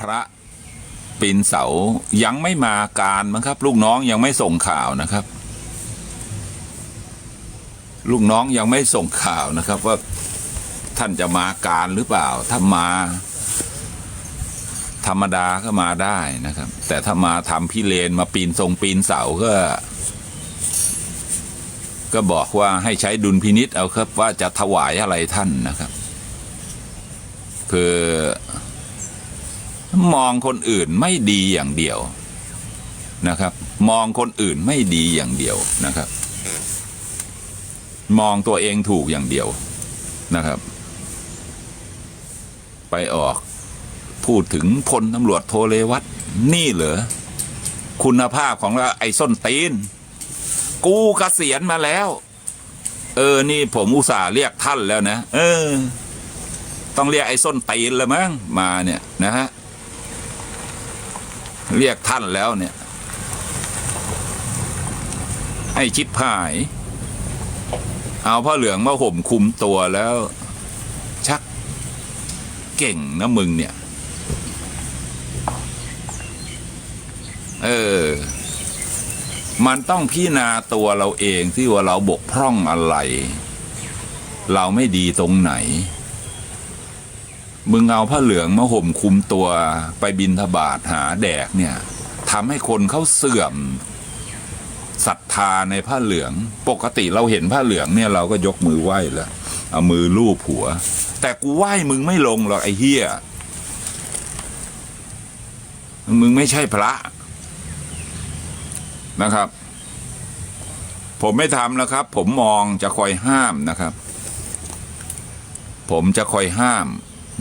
พระปีนเสายังไม่มาการมั้งครับ ลูกน้องยังไม่ส่งข่าวนะครับ ลูกน้องยังไม่ส่งข่าวนะครับ ว่าท่านจะมาการหรือเปล่า ถ้ามา ธรรมดาก็มาได้นะครับ แต่ถ้ามาทำพิเรนมาปีนทรงปีนเสาก็ ก็บอกว่าให้ใช้ดุลพินิษเอาครับว่าจะถวายอะไรท่านนะครับเพื่อ มองคนอื่นไม่ดีอย่างเดียวนะครับ มองคนอื่นไม่ดีอย่างเดียวนะครับ มองตัวเองถูกอย่างเดียวนะครับ ไปออกพูดถึงพลตำรวจโทเลวัตนี่เหรอคุณภาพของเราไอ้ส้นตีน กูเกษียณมาแล้ว เออ นี่ผมอุตส่าห์เรียกท่านแล้วนะ เออ ต้องเรียกไอ้ส้นตีนแล้วมั้งมาเนี่ยนะฮะ เรียกท่านแล้วเนี่ยไอ้ชิบหาย เอาผ้าเหลืองมาห่มคุมตัวแล้ว ชักเก่งนะมึงเนี่ย เออ มันต้องพิจารณาตัวเราเองที่ว่าเราบกพร่องอะไร เราไม่ดีตรงไหน มึงเอาผ้าเหลืองมาห่มคุมตัวไปบินทบาทหาแดกเนี่ยทำให้คนเขาเสื่อมศรัทธาในผ้าเหลือง ปกติเราเห็นผ้าเหลืองเนี่ยเราก็ยกมือไหว้แล้วเอามือลูบหัว แต่กูไหว้มึงไม่ลงหรอกไอ้เฮียมึงไม่ใช่พระนะครับ ผมไม่ทำแล้วครับ ผมมองจะคอยห้ามนะครับ ผมจะคอยห้าม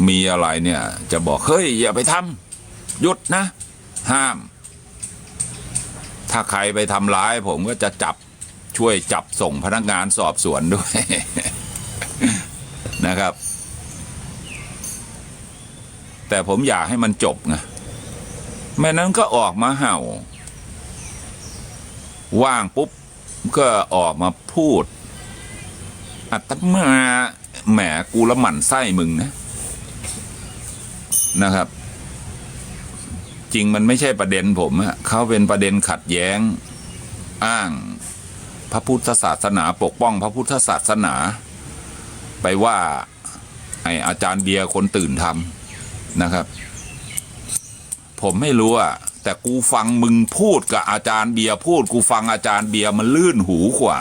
มีอะไรเนี่ย จะบอกเฮ้ยอย่าไปทำหยุดนะ ห้าม ถ้าใครไปทำร้าย ผมก็จะจับช่วยจับส่งพนักงานสอบสวนด้วย นะครับ แต่ผมอยากให้มันจบไงไม่นั้นก็ออกมาเห่า ว่างปุ๊บ ก็ออกมาพูดอัตมาแหมกูละหมั่นไส้มึงนะ นะครับ จริงมันไม่ใช่ประเด็นผมอะเขาเป็นประเด็นขัดแย้ง อ้าง พระพุทธศาสนาปกป้องพระพุทธศาสนา ไปว่าไออาจารย์เบียร์คนตื่นทำนะครับ ผมไม่รู้อะแต่กูฟังมึงพูดกับอาจารย์เบียร์พูด กูฟังอาจารย์เบียร์มันลื่นหูกว่า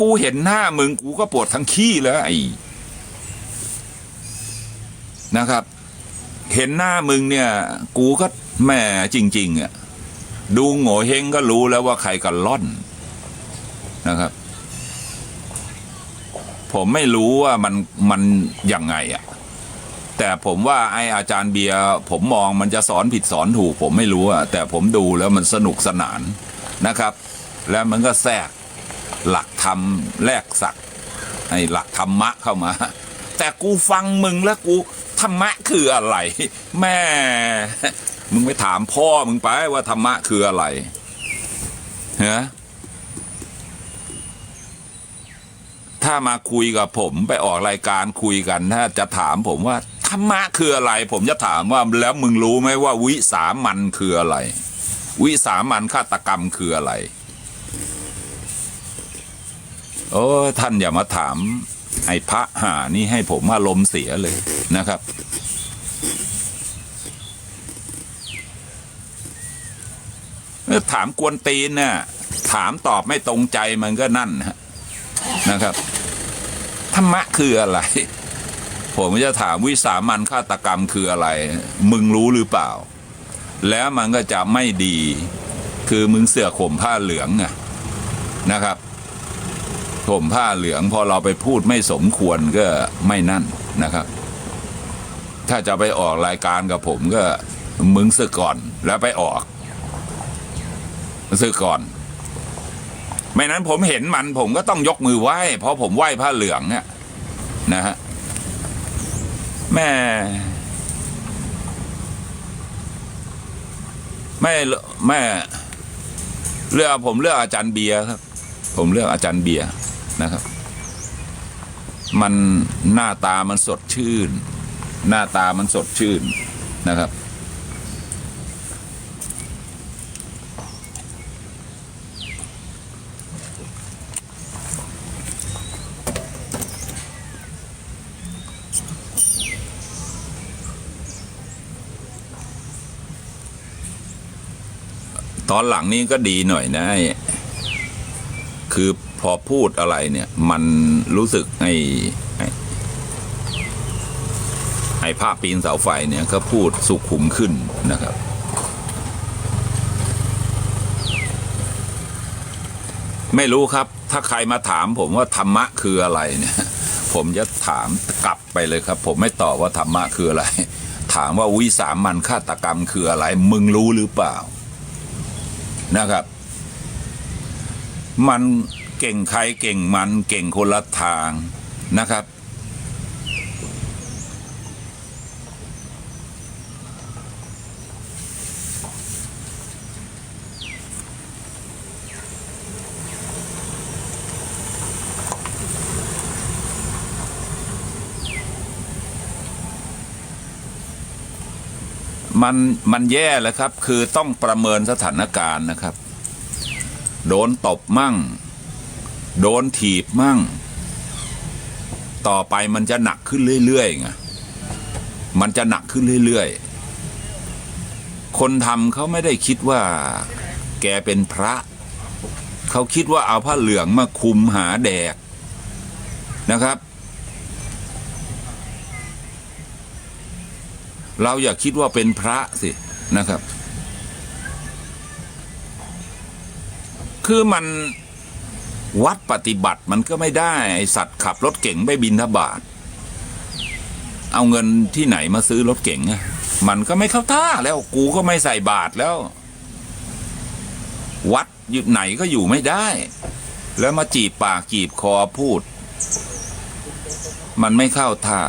กูเห็นหน้ามึงกูก็ปวดทั้งขี้แล้วไอ้นะครับ เห็นหน้ามึงเนี่ย กูก็แหม่จริง ๆอะดูโง่เฮงก็รู้แล้วว่าใครกันล่อนนะครับ ผมไม่รู้ว่ามันมันยังไงอะ แต่ผมว่าไออาจารย์เบียร์ผมมองมันจะสอนผิดสอนถูก ผมไม่รู้อะแต่ผมดูแล้วมันสนุกสนานนะครับ แล้วมันก็แทรกหลักธรรมแลกศักไอหลักธรรมะเข้ามา แต่กูฟังมึงแล้วกู ธรรมะคืออะไร แม่ มึงไปถามพ่อมึงไปว่าธรรมะคืออะไรฮะถ้ามาคุยกับผมไปออกรายการคุยกันถ้าจะถามผมว่าธรรมะคืออะไร ผมจะถามว่าแล้วมึงรู้ไหมว่าวิสามันคืออะไร วิสามันฆาตกรรมคืออะไร โอ้ท่านอย่ามาถาม ไอ้พระหานี่ให้ผมอารมณ์เสียเลยนะครับ ถามกวนตีนน่ะถามตอบไม่ตรงใจมันก็นั่นนะครับธรรมะคืออะไร ผมจะถามวิสามันฆาตกรรมคืออะไร มึงรู้หรือเปล่า แล้วมันก็จะไม่ดี คือมึงเสือข่มผ้าเหลืองไงนะครับ ข่มผ้าเหลืองพอเราไปพูดไม่สมควรก็ไม่นั่นนะครับ ถ้าจะไปออกรายการกับผมก็มึงสึกก่อนแล้วไปออกสึกก่อน ไม่นั้นผมเห็นมันผมก็ต้องยกมือไหว้ เพราะผมไหว้ผ้าเหลืองเนี่ยนะฮะแม่แม่แม่เลือกผมเลือกอาจารย์เบียร์ครับ ผมเลือกอาจารย์เบียร์ นะครับ มันหน้าตามันสดชื่น หน้าตามันสดชื่นนะครับ ตอนหลังนี้ก็ดีหน่อยนะคือ อพูดอะไรเนี่ย มันรู้สึกไอ้ไอ้ไอ้ภาพปีนเสาไฟเนี่ยก็พูดสุขุมขึ้นนะครับ ไม่รู้ครับ ถ้าใครมาถามผมว่าธรรมะคืออะไรเนี่ย ผมจะถามกลับไปเลยครับ ผมไม่ตอบว่าธรรมะคืออะไร ถามว่าวิสามันฆาตกรรมคืออะไร มึงรู้หรือเปล่านะครับ มัน เก่งใครเก่งมันเก่งคนละทางนะครับ มันมันแย่แล้วครับ คือต้องประเมินสถานการณ์นะครับ โดนตบมั่ง โดนถีบมั่ง ต่อไปมันจะหนักขึ้นเรื่อยๆไงมันจะหนักขึ้นเรื่อยๆ คนทำเขาไม่ได้คิดว่า แกเป็นพระ เขาคิดว่าเอาผ้าเหลืองมาคุมหาแดกนะครับ เราอย่าคิดว่าเป็นพระสินะครับ คือมัน วัดปฏิบัติมันก็ไม่ได้ไอสัตว์ขับรถเก่งไปบินทบาท เอาเงินที่ไหนมาซื้อรถเก่งอะมันก็ไม่เข้าท่าแล้วกูก็ไม่ใส่บาทแล้ว วัดอยู่ไหนก็อยู่ไม่ได้ แล้วมาจีบปากจีบคอพูด มันไม่เข้าท่า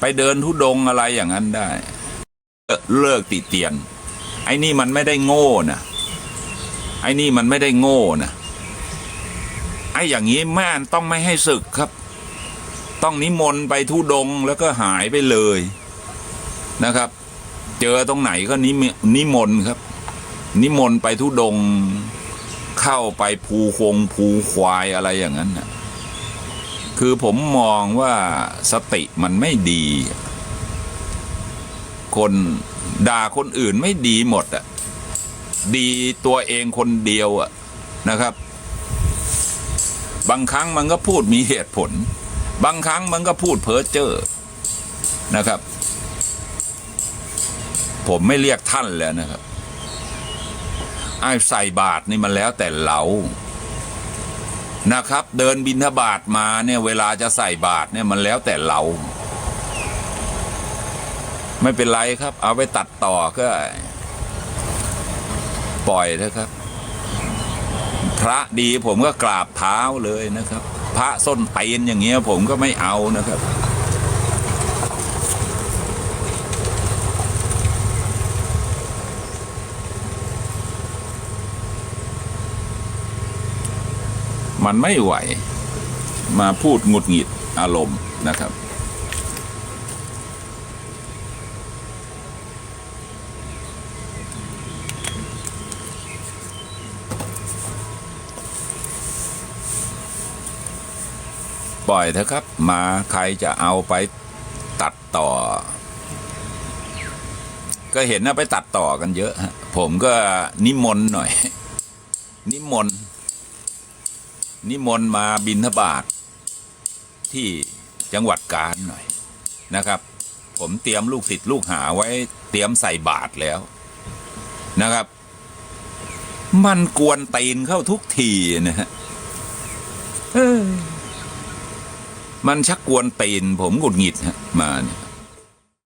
ไปเดินทุดงอะไรอย่างนั้นได้ เลิกเลิกติเตียน ไอ้นี่มันไม่ได้โง่นะไอ้นี่มันไม่ได้โง่นะไอ้อย่างนี้แม่ต้องไม่ให้ศึกครับ ต้องนิมนต์ไปทุดงแล้วก็หายไปเลยนะครับ เจอตรงไหนก็นิมนิมนต์ครับ นิมนต์ไปทุดงเข้าไปภูคงภูควายอะไรอย่างนั้นนะคือผมมองว่าสติมันไม่ดี คนด่าคนอื่นไม่ดีหมดอะดีตัวเองคนเดียวอะนะครับ บางครั้งมันก็พูดมีเหตุผล บางครั้งมันก็พูดเพ้อเจ้อนะครับ ผมไม่เรียกท่านแล้วนะครับไอ้ใส่บาทนี่มันแล้วแต่เรานะครับ เดินบินทบาทมาเนี่ยเวลาจะใส่บาทเนี่ยมันแล้วแต่เรา ไม่เป็นไรครับ เอาไปตัดต่อก็ ปล่อยนะครับ พระดีผมก็กราบเท้าเลยนะครับ พระส้นเตีนอย่างเงี้ย ผมก็ไม่เอานะครับมันไม่ไหว มาพูดหงุดหงิดอารมณ์นะครับ ปล่อยเถอะครับ มาใครจะเอาไปตัดต่อ ก็เห็นนะไปตัดต่อกันเยอะฮะผมก็นิมนต์หน่อย นิมนต์นิมนต์มาบินทบาทที่จังหวัดกาญหน่อยนะครับ ผมเตรียมลูกศิษย์ลูกหาไว้เตรียมใส่บาทแล้วนะครับ มันกวนตีนเข้าทุกทีนะฮะเออ มันชักกวนตีนผมหงุดหงิดฮะมาเนี่ย